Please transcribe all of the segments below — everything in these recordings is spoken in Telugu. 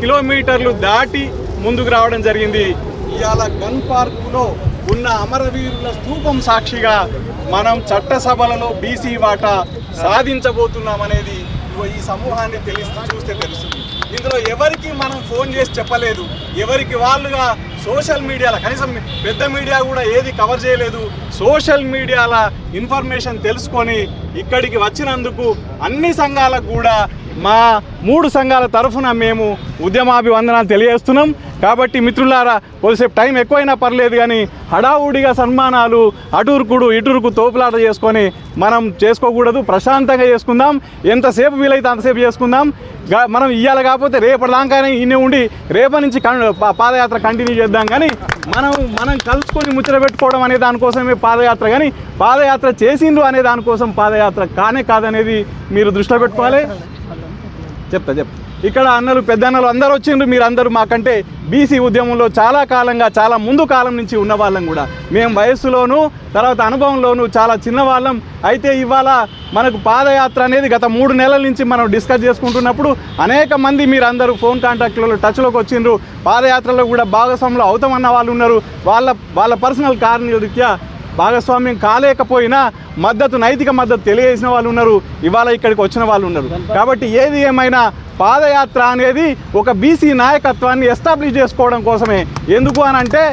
కిలోమీటర్లు దాటి ముందుకు రావడం జరిగింది. ఇవాళ గన్ పార్కులో ఉన్న అమరవీరుల స్థూపం సాక్షిగా మనం చట్టసభలలో బీసీ వాటా సాధించబోతున్నామనేది ఈ సమూహాన్ని తెలిసి చూస్తే తెలుస్తుంది. ఇందులో ఎవరికి మనం ఫోన్ చేసి చెప్పలేదు. ఎవరికి వాళ్ళుగా సోషల్ మీడియాలో కనీసం పెద్ద మీడియా కూడా ఏది కవర్ చేయలేదు. సోషల్ మీడియాల ఇన్ఫర్మేషన్ తెలుసుకొని ఇక్కడికి వచ్చినందుకు అన్ని సంఘాలకు కూడా మా మూడు సంఘాల తరఫున మేము ఉద్యమాభివందనాలు తెలియజేస్తున్నాం. కాబట్టి మిత్రులారా కొద్దిసేపు టైం ఎక్కువైనా పర్లేదు కానీ హడావుడిగా సన్మానాలు అటురుకుడు ఇటురుకు తోపులాట చేసుకొని మనం చేసుకోకూడదు ప్రశాంతంగా చేసుకుందాం. ఎంతసేపు వీలైతే అంతసేపు చేసుకుందాం. మనం ఇవ్వాలి కాకపోతే రేపటిదాకానే ఇన్నే ఉండి రేపటి నుంచి పా- పాదయాత్ర కంటిన్యూ చేద్దాం కానీ మనం మనం కలుసుకొని ముచ్చట పెట్టుకోవడం అనే దానికోసమే పాదయాత్ర కానీ పాదయాత్ర చేసిండ్రు అనే దానికోసం పాదయాత్ర కానే కాదనేది మీరు దృష్టిలో పెట్టుకోవాలి. చెప్తా చెప్తా ఇక్కడ అన్నలు పెద్దన్నలు అందరూ వచ్చిండ్రు. మీరు అందరూ మాకంటే బీసీ ఉద్యమంలో చాలా కాలంగా చాలా ముందు కాలం నుంచి ఉన్న వాళ్ళం కూడా. మేము వయస్సులోనూ తర్వాత అనుభవంలోనూ చాలా చిన్నవాళ్ళం. అయితే ఇవాళ మనకు పాదయాత్ర అనేది గత మూడు నెలల నుంచి మనం డిస్కస్ చేసుకుంటున్నప్పుడు అనేక మంది మీరు అందరూ ఫోన్ కాంటాక్ట్లలో టచ్లోకి వచ్చిండ్రు. పాదయాత్రలో కూడా భాగస్వాములు అవుతామన్న వాళ్ళు ఉన్నారు. వాళ్ళ వాళ్ళ పర్సనల్ కారణాల రీత్యా భాగస్వామ్యం కాలేకపోయినా మద్దతు నైతిక మద్దతు తెలియజేసిన వాళ్ళు ఉన్నారు. ఇవాళ ఇక్కడికి వచ్చిన వాళ్ళు ఉన్నారు. కాబట్టి ఏది ఏమైనా పాదయాత్ర అనేది ఒక బీసీ నాయకత్వాన్ని ఎస్టాబ్లిష్ చేసుకోవడం కోసమే. ఎందుకు అని అంటే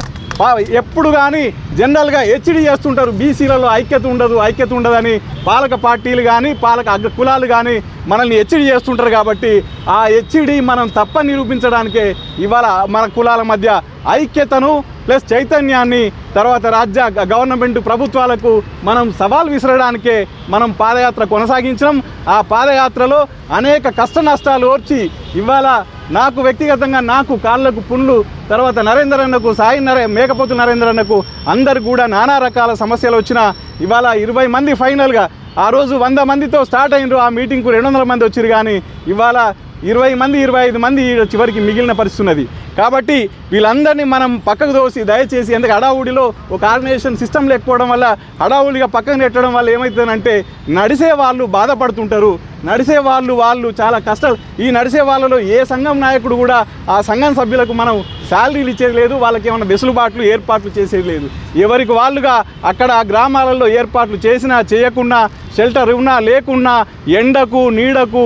ఎప్పుడు కానీ జనరల్గా హెచ్డి చేస్తుంటారు. బీసీలలో ఐక్యత ఉండదు ఐక్యత ఉండదని పాలక పార్టీలు కానీ పాలక అగ్ర కులాలు కానీ మనల్ని హెచ్డి చేస్తుంటారు కాబట్టి ఆ హెచ్డి మనం తప్ప నిరూపించడానికే ఇవాళ మన కులాల మధ్య ఐక్యతను ప్లస్ చైతన్యాన్ని తర్వాత రాజ్య గ- గవర్నమెంట్ ప్రభుత్వాలకు మనం సవాల్ విసరడానికే మనం పాదయాత్ర కొనసాగించడం ఆ పాదయాత్రలో అనేక కష్ట నష్టాలు ఓర్చి ఇవాళ నాకు వ్యక్తిగతంగా నాకు కాళ్ళకు పుండ్లు తర్వాత నరేంద్రన్నకు సాయి నరే మేకపోతు నరేందర్ అన్నకు అందరు కూడా నానా రకాల సమస్యలు వచ్చిన ఇవాళ ఇరవై మంది ఫైనల్గా ఆ రోజు వంద మందితో స్టార్ట్ అయినరు. ఆ మీటింగ్కు రెండు వందల మంది వచ్చారు కానీ ఇవాళ ఇరవై మంది ఇరవై ఐదు మంది చివరికి మిగిలిన పరిస్థితి ఉన్నది. కాబట్టి వీళ్ళందరినీ మనం పక్కకు దోసి దయచేసి ఎందుకు హడావుడిలో ఒక ఆర్గనైజేషన్ సిస్టమ్ లేకపోవడం వల్ల హడావుడిగా పక్కన నెట్టడం వల్ల ఏమవుతుందంటే నడిసే వాళ్ళు బాధపడుతుంటారు. నడిసే వాళ్ళు వాళ్ళు చాలా కష్టాలు. ఈ నడిసే వాళ్ళలో ఏ సంఘం నాయకుడు కూడా ఆ సంఘం సభ్యులకు మనం శాలరీలు ఇచ్చేది లేదు వాళ్ళకి ఏమైనా వెసులుబాట్లు ఏర్పాట్లు చేసేది లేదు. ఎవరికి వాళ్ళుగా అక్కడ ఆ గ్రామాలలో ఏర్పాట్లు చేసినా చేయకున్నా షెల్టర్ ఉన్నా లేకున్నా ఎండకు నీడకు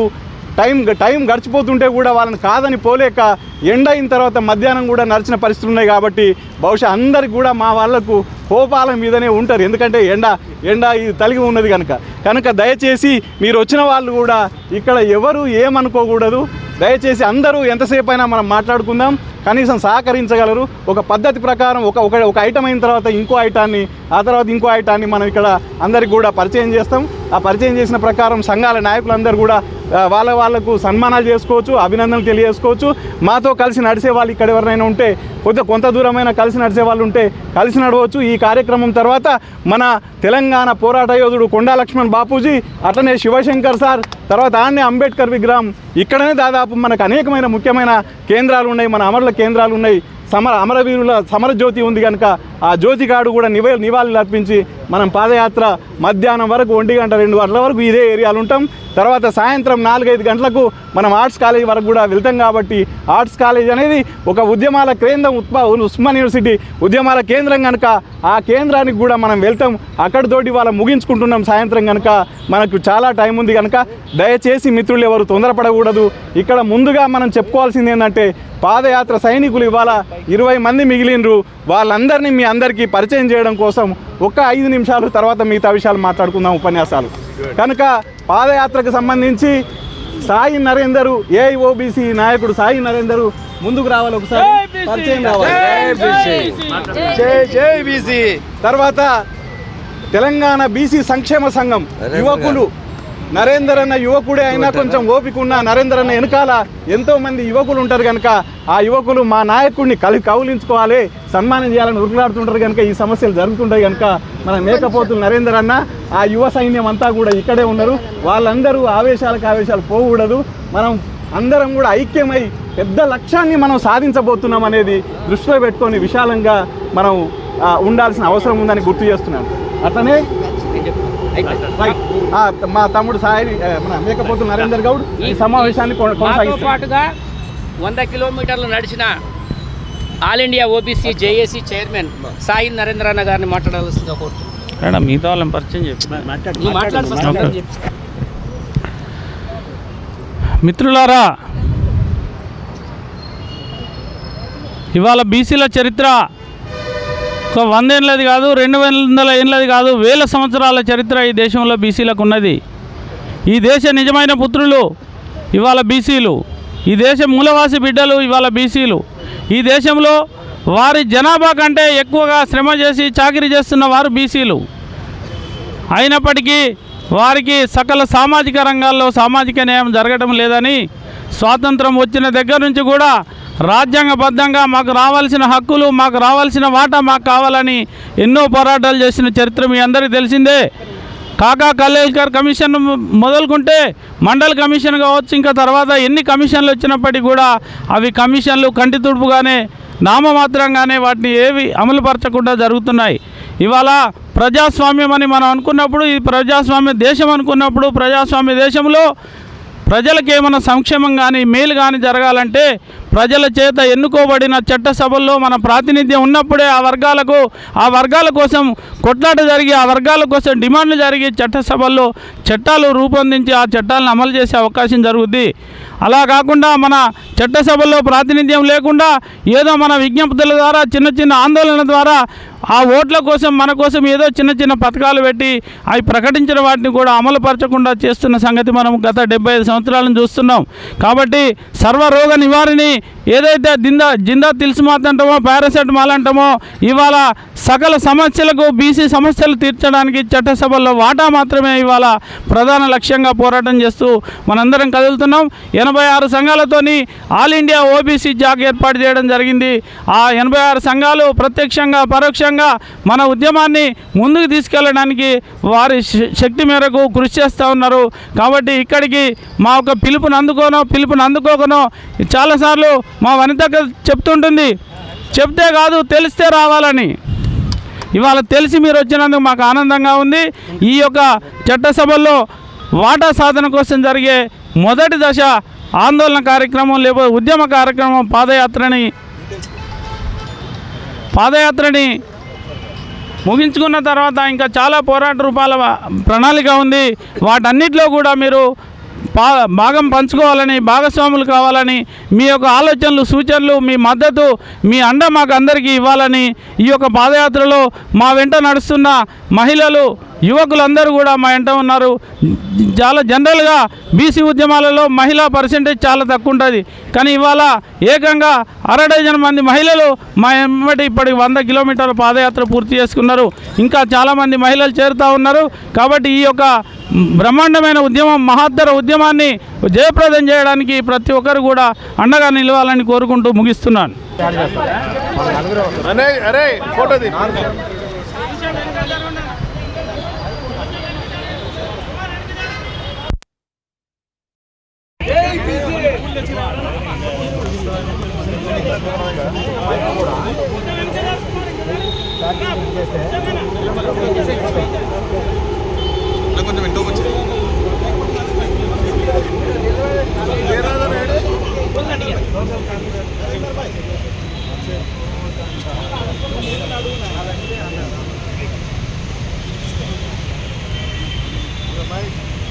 టైం టైం గడిచిపోతుంటే కూడా వాళ్ళని కాదని పోలేక ఎండ అయిన తర్వాత మధ్యాహ్నం కూడా నడిచిన పరిస్థితులు ఉన్నాయి కాబట్టి బహుశా అందరికి కూడా మా వాళ్ళకు కోపాల మీదనే ఉంటారు. ఎందుకంటే ఎండ ఎండ ఇది తలిగి ఉన్నది కనుక. కనుక దయచేసి మీరు వచ్చిన వాళ్ళు కూడా ఇక్కడ ఎవరు ఏమనుకోకూడదు. దయచేసి అందరూ ఎంతసేపు అయినా మనం మాట్లాడుకుందాం. కనీసం సహకరించగలరు. ఒక పద్ధతి ప్రకారం ఒక ఒక ఒక ఐటమ్ అయిన తర్వాత ఇంకో ఐటాన్ని ఆ తర్వాత ఇంకో ఐటాన్ని మనం ఇక్కడ అందరికి కూడా పరిచయం చేస్తాం. ఆ పరిచయం చేసిన ప్రకారం సంఘాల నాయకులందరూ కూడా వాళ్ళ వాళ్ళకు సన్మానాలు చేసుకోవచ్చు అభినందనలు తెలియజేసుకోవచ్చు. మాతో కలిసి నడిచే వాళ్ళు ఇక్కడ ఎవరైనా ఉంటే కొంత కొంత దూరమైన కలిసి నడిచే వాళ్ళు ఉంటే కలిసి నడవచ్చు. ఈ కార్యక్రమం తర్వాత మన తెలంగాణ పోరాట యోధుడు కొండా లక్ష్మణ్ బాపూజీ అట్లనే శివశంకర్ సార్ తర్వాత ఆన్నే అంబేద్కర్ విగ్రహం ఇక్కడనే దాదాపు మనకు అనేకమైన ముఖ్యమైన కేంద్రాలు ఉన్నాయి. మన అమరుల కేంద్రాలు ఉన్నాయి. సమర అమరవీరుల సమర జ్యోతి ఉంది కనుక ఆ జ్యోతిగాడు కూడా నివ నివాళులు అర్పించి మనం పాదయాత్ర మధ్యాహ్నం వరకు ఒంటి గంట రెండు గంటల వరకు ఇదే ఏరియాలు ఉంటాం. తర్వాత సాయంత్రం నాలుగైదు గంటలకు మనం ఆర్ట్స్ కాలేజ్ వరకు కూడా వెళ్తాం కాబట్టి ఆర్ట్స్ కాలేజ్ అనేది ఒక ఉద్యమాల కేంద్రం ఉత్పా ఉస్మాన్ యూనివర్సిటీ ఉద్యమాల కేంద్రం కనుక ఆ కేంద్రానికి కూడా మనం వెళ్తాం. అక్కడితోటి వాళ్ళ ముగించుకుంటున్నాం సాయంత్రం కనుక మనకు చాలా టైం ఉంది కనుక దయచేసి మిత్రులు ఎవరు తొందరపడకూడదు. ఇక్కడ ముందుగా మనం చెప్పుకోవాల్సింది ఏంటంటే పాదయాత్ర సైనికులు ఇవాళ ఇరవై మంది మిగిలినరు వాళ్ళందరినీ మీ అందరికీ పరిచయం చేయడం కోసం ఒక ఐదు నిమిషాలు తర్వాత మిగతా విషయాలు మాట్లాడుకుందాం ఉపన్యాసాలు. కనుక పాదయాత్రకు సంబంధించి సాయి నరేందరు ఏఐఓబిసి నాయకుడు సాయి నరేందరు ముందుకు రావాలి ఒకసారి. పరిచయం రావాలి జై జై బీసీ తర్వాత తెలంగాణ బీసీ సంక్షేమ సంఘం యువకులు నరేందర్ అన్న యువకుడే అయినా కొంచెం ఓపిక ఉన్న నరేందర్ అన్న వెనకాల ఎంతో మంది యువకులు ఉంటారు కనుక ఆ యువకులు మా నాయకుడిని కలి కౌలించుకోవాలి సన్మానం చేయాలని ఉరుకులాడుతుంటారు కనుక ఈ సమస్యలు జరుగుతుంటాయి కనుక మన మేకపోతులు నరేందర్ అన్న ఆ యువ సైన్యం అంతా కూడా ఇక్కడే ఉన్నారు. వాళ్ళందరూ ఆవేశాలకు ఆవేశాలు పోకూడదు. మనం అందరం కూడా ఐక్యమై పెద్ద లక్ష్యాన్ని మనం సాధించబోతున్నాం అనేది దృష్టిలో పెట్టుకొని విశాలంగా మనం ఉండాల్సిన అవసరం ఉందని గుర్తు చేస్తున్నాను. అట్లనే మా తమ్ముడు సాయి మన మేకపోతు నరేందర్ గౌడ్ ఈ సమావేశాన్ని పాటుగా వంద కిలోమీటర్లు నడిచిన all India OBC JAC chairman Sai నరేంద్రన్న గారిని మాట్లాడాల్సిందిగా కోరుతున్నాను. మేడం మిగతా వాళ్ళని పరిచయం చెప్పు. మిత్రులారా ఇవాళ బీసీల చరిత్ర ఒక వందేళ్ళది కాదు రెండు వందల ఏళ్ళది కాదు వేల సంవత్సరాల చరిత్ర ఈ దేశంలో బీసీలకు ఉన్నది. ఈ దేశ నిజమైన పుత్రులు ఇవాళ బీసీలు. ఈ దేశ మూలవాసి బిడ్డలు ఇవాళ బీసీలు. ఈ దేశంలో వారి జనాభా కంటే ఎక్కువగా శ్రమ చేసి చాకరీ చేస్తున్న వారు బీసీలు. అయినప్పటికీ వారికి సకల సామాజిక రంగాల్లో సామాజిక న్యాయం జరగడం లేదని స్వాతంత్రం వచ్చిన దగ్గర నుంచి కూడా రాజ్యాంగబద్ధంగా మాకు రావాల్సిన హక్కులు మాకు రావాల్సిన వాటా మాకు కావాలని ఎన్నో పోరాటాలు చేసిన చరిత్ర మీ అందరికీ తెలిసిందే. కాకా కల్లేల్కర్ కమిషన్ మొదలుకుంటే మండల్ కమిషన్ కావచ్చు ఇంకా తర్వాత ఎన్ని కమిషన్లు వచ్చినప్పటికీ కూడా అవి కమిషన్లు కంటి తుడుపుగానే నామమాత్రంగానే వాటిని ఏవి అమలుపరచకుండా జరుగుతున్నాయి. ఇవాళ ప్రజాస్వామ్యం అని మనం అనుకున్నప్పుడు ఇది ప్రజాస్వామ్య దేశం అనుకున్నప్పుడు ప్రజాస్వామ్య దేశంలో ప్రజలకు ఏమైనా సంక్షేమం కానీ మేలు కానీ జరగాలంటే ప్రజల చేత ఎన్నుకోబడిన చట్టసభల్లో మన ప్రాతినిధ్యం ఉన్నప్పుడే ఆ వర్గాలకు ఆ వర్గాల కోసం కొట్లాట జరిగి ఆ వర్గాల కోసం డిమాండ్లు జరిగి చట్టసభల్లో చట్టాలు రూపొందించి ఆ చట్టాలను అమలు చేసే అవకాశం జరుగుద్ది. అలా కాకుండా మన చట్టసభల్లో ప్రాతినిధ్యం లేకుండా ఏదో మన విజ్ఞప్తుల ద్వారా చిన్న చిన్న ఆందోళన ద్వారా ఆ ఓట్ల కోసం మన కోసం ఏదో చిన్న చిన్న పథకాలు పెట్టి అవి ప్రకటించిన వాటిని కూడా అమలుపరచకుండా చేస్తున్న సంగతి మనం గత డెబ్బై ఐదు సంవత్సరాలను చూస్తున్నాం. కాబట్టి సర్వరోగ నివారిణి ఏదైతే జిందా జిందా తిల్స్మాత్ అంటామో పారాసెటమాల్ అంటామో ఇవాళ సకల సమస్యలకు బీసీ సమస్యలు తీర్చడానికి చట్టసభల్లో వాటా మాత్రమే ఇవాళ ప్రధాన లక్ష్యంగా పోరాటం చేస్తూ మనందరం కదులుతున్నాం. ఎనభై ఆరు సంఘాలతోని ఆల్ ఇండియా ఓబీసీ జాగ్ ఏర్పాటు చేయడం జరిగింది. ఆ ఎనభై ఆరు సంఘాలు ప్రత్యక్షంగా పరోక్షంగా మన ఉద్యమాన్ని ముందుకు తీసుకెళ్ళడానికి వారి శక్తి మేరకు కృషి చేస్తూ ఉన్నారు. కాబట్టి ఇక్కడికి మా యొక్క పిలుపును అందుకోనో పిలుపును అందుకోకనో చాలాసార్లు మా వనిత చెప్తుంటుంది చెప్తే కాదు తెలిస్తే రావాలని. ఇవాళ తెలిసి మీరు వచ్చినందుకు మాకు ఆనందంగా ఉంది. ఈ యొక్క చట్టసభల్లో వాటా సాధన కోసం జరిగే మొదటి దశ ఆందోళన కార్యక్రమం లేకపోతే ఉద్యమ కార్యక్రమం పాదయాత్రని పాదయాత్రని ముగించుకున్న తర్వాత ఇంకా చాలా పోరాట రూపాల ప్రణాళిక ఉంది. వాటన్నిటిలో కూడా మీరు భాగం పంచుకోవాలని భాగస్వాములు కావాలని మీ యొక్క ఆలోచనలు సూచనలు మీ మద్దతు మీ అండ మాకు అందరికీ ఇవ్వాలని ఈ యొక్క పాదయాత్రలో మా వెంట నడుస్తున్న మహిళలు యువకులందరూ కూడా మా వెంట ఉన్నారు. చాలా జనరల్గా బీసీ ఉద్యమాలలో మహిళా పర్సెంటేజ్ చాలా తక్కువ ఉంటుంది. కానీ ఇవాళ ఏకంగా అర డజన్ మంది మహిళలు మా ఎమ్మటి ఇప్పటికి వంద కిలోమీటర్ల పాదయాత్ర పూర్తి చేసుకున్నారు. ఇంకా చాలామంది మహిళలు చేరుతూ ఉన్నారు. కాబట్టి ఈ యొక్క బ్రహ్మాండమైన ఉద్యమం మహత్తర ఉద్యమాన్ని జయప్రదం చేయడానికి ప్రతి ఒక్కరు కూడా అండగా నిలవాలని కోరుకుంటూ ముగిస్తున్నాను. అరే అరే ఫోటో తీ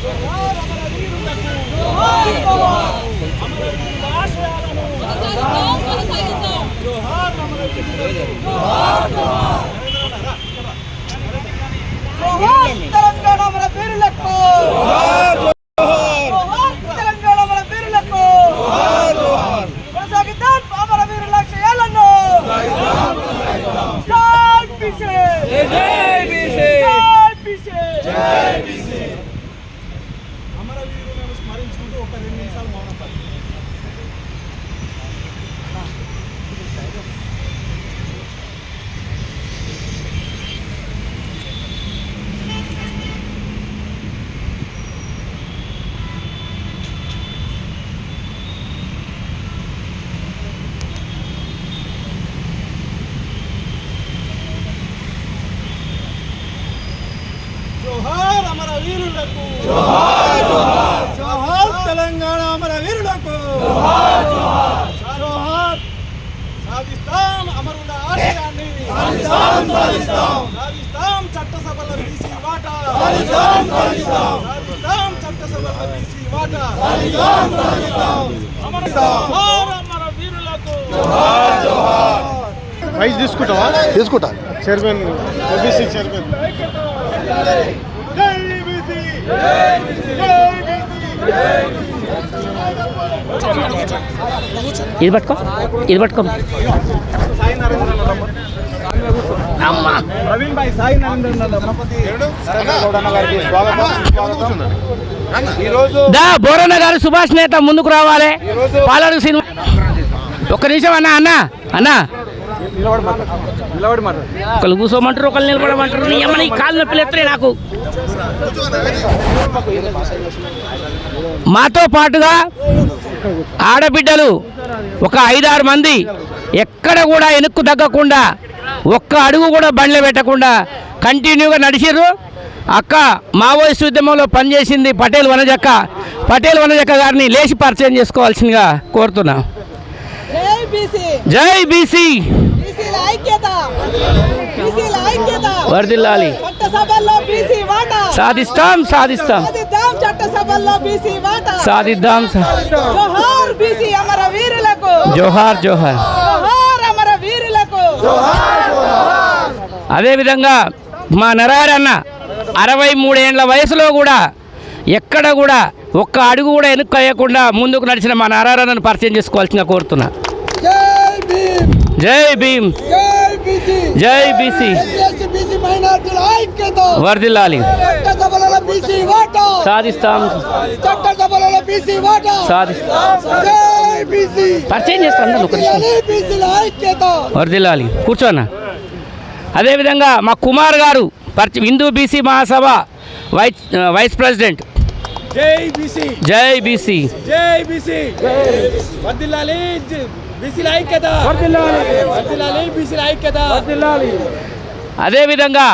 తెలంగాణ మన వీరులకు జోహార్ తెలంగాణ మన వీరులకు కొనసాగిద్దాం అమర వీరుల లక్ష్యాలను జై బీసీ జై బీసీ జై వీరులకు. జోహార్ తెలంగాణ అమర వీరులకు. జోహార్ సాధిస్తాం అమరుల ఆశయాన్ని. సాధిస్తాం చట్టసభల బీసీ వాటా. సాధిస్తాం చట్టసభల బీసీ వాటా. అమర వీరులకు. జోహార్ జోహార్. ప్రైజ్ తీసుకుంటావా? తీసుకుంటా. చైర్మన్ ఓబీసీ చైర్మన్ ఇది పట్టుకో ఇది పట్టుకో. ప్రవీణ్ భాయ్ సాయి నరేంద్ర బోరన్న గారు సుభాష్ నేత ముందుకు రావాలి. పాలడు సినిమా ఒక్క నిమిషం అన్న అన్న అన్న. ఒకళ్ళు కూర్చోమంటారు ఒకళ్ళు నిలబడమంటారు. నీ కాళ్ళు నొప్పులు ఎత్తలే నాకు. మాతో పాటుగా ఆడబిడ్డలు ఒక ఐదారు మంది ఎక్కడ కూడా వెనుక్కు తగ్గకుండా ఒక్క అడుగు కూడా బండ్లు పెట్టకుండా కంటిన్యూగా నడిచిర్రు. అక్క మావోయిస్ట్ ఉద్యమంలో పనిచేసింది పటేల్ వనజక్క. పటేల్ వనజక్క గారిని లేచి పరిచయం చేసుకోవాల్సిందిగా కోరుతున్నా. జై బీసీ. వర్దిల్లాలి సాధిస్తాం సాధిస్తాం. సాధిద్దాం జోహార్ జోహార్ అదేవిధంగా మా నరహరి అన్న అరవై మూడేండ్ల వయసులో కూడా ఎక్కడ కూడా ఒక్క అడుగు కూడా వెనుక్కు అయ్యకుండా ముందుకు నడిచిన మా నరహరన్నను పరిచయం చేసుకోవాల్సిందిగా కోరుతున్నా. జై భీమ్. జై బీసీ. వర్దిల్లాలి సాధిస్తాం. పరిచయం ఐక్యత. వర్దిల్లాలి కూర్చోన్న అదేవిధంగా మా Kumar garu పరిచ Hindu BC Mahasabha vice vice president. జై బీసీ. జై బీసీ. జై బీసీ. వర్దిల్లాలి బీసీల ఐక్యత వర్దిల్లాలి బీసీల ఐక్యత అదేవిధంగా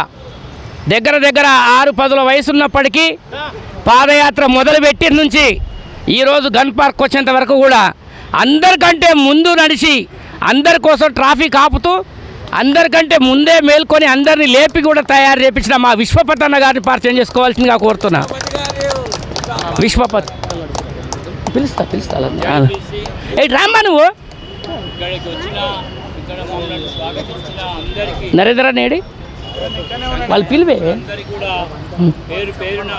దగ్గర దగ్గర ఆరు పదుల వయసున్నప్పటికీ పాదయాత్ర మొదలుపెట్టి నుంచి ఈరోజు గన్ పార్క్ వచ్చేంత వరకు కూడా అందరికంటే ముందు నడిచి అందరి కోసం ట్రాఫిక్ ఆపుతూ అందరికంటే ముందే మేల్కొని అందరిని లేపి కూడా తయారు చేపించిన మా విశ్వపత్ అన్న గారిని పరిచయం చేసుకోవాల్సిందిగా కోరుతున్నా. విశ్వపత్. పిలుస్తా పిలుస్తా. ఏ రామ్మా నువ్వు? ఇక్కడికి వచ్చిన ఇక్కడ మమ్మల్ని స్వాగతించిన అందరికీ నరేంద్ర నేడి వాళ్ళు పిలివే? అందరికీ కూడా పేరు పేరున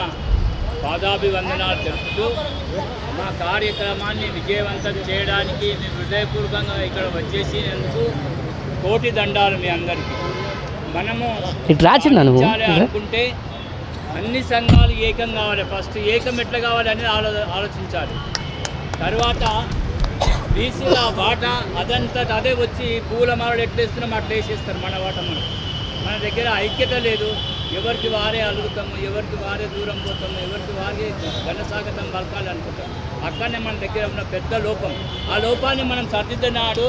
పాదాభివందనాలు తెలుపుతూ మా కార్యక్రమాన్ని విజయవంతం చేయడానికి మేము హృదయపూర్వకంగా ఇక్కడ వచ్చేసినందుకు కోటి దండాలు మీ అందరికీ. మనము అనుకుంటే అన్ని సంఘాలు ఏకం కావాలి. ఫస్ట్ ఏకం ఎట్లా కావాలి అనేది ఆలో ఆలోచించాలి. తర్వాత బీసీల వాటా అదంతా అదే వచ్చి పూల మాలలు ఎట్లేస్తున్నాం అట్లా వేసేస్తారు మన. వాట మన దగ్గర ఐక్యత లేదు. ఎవరికి వారే అలుగుతాము ఎవరికి వారే దూరం పోతాము ఎవరికి వారే ఘనస్వాగతం పలకాలి అనుకుంటాం. అక్కడనే మన దగ్గర ఉన్న పెద్ద లోపం. ఆ లోపాన్ని మనం సర్దిద్ద నాడు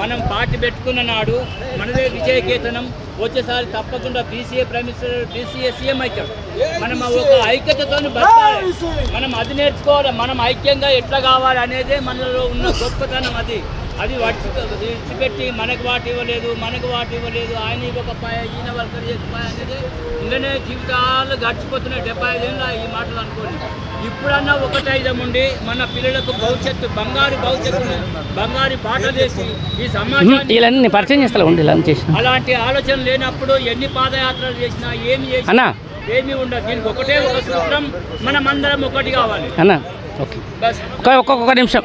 మనం పార్టీ పెట్టుకున్న నాడు మనదే విజయకేతనం. వచ్చేసారి తప్పకుండా బీసీఏ ప్రైమ్ మినిస్టర్ బీసీఏ సీఎం అవుతాం మనం ఒక ఐక్యతతో బతకాలి. మనం అది నేర్చుకోవాలి మనం ఐక్యంగా ఎట్లా కావాలి అనేదే మనలో ఉన్న గొప్పతనం అది. అది వడిచి విడిచిపెట్టి మనకు వాటి ఇవ్వలేదు మనకు వాటి ఇవ్వలేదు ఆయన ఇవ్వకపోయా ఈయన వర్కర్ చేయకపోయా అనేది ఇంకనే జీవితాలు గడిచిపోతున్నాయి డెబ్బై ఐదేళ్ళ ఈ మాటలు అనుకోండి. ఇప్పుడన్నా ఒకటైదం ఉండి మన పిల్లలకు భవిష్యత్తు బంగారు భవిష్యత్తు బంగారు బాట వేసి ఈ సమాజాన్ని పరిచయం చేస్తా ఉండి అలాంటి ఆలోచన లేనప్పుడు ఎన్ని పాదయాత్రలు చేసినా ఏమి చేసినా అన్నా. ఏమీ ఉండదు. దీనికి ఒకటే ఒక సూత్రం మనం అందరం ఒకటి కావాలి. అన్నా. ఓకే. బస్. ఒక్క ఒక్క నిమిషం.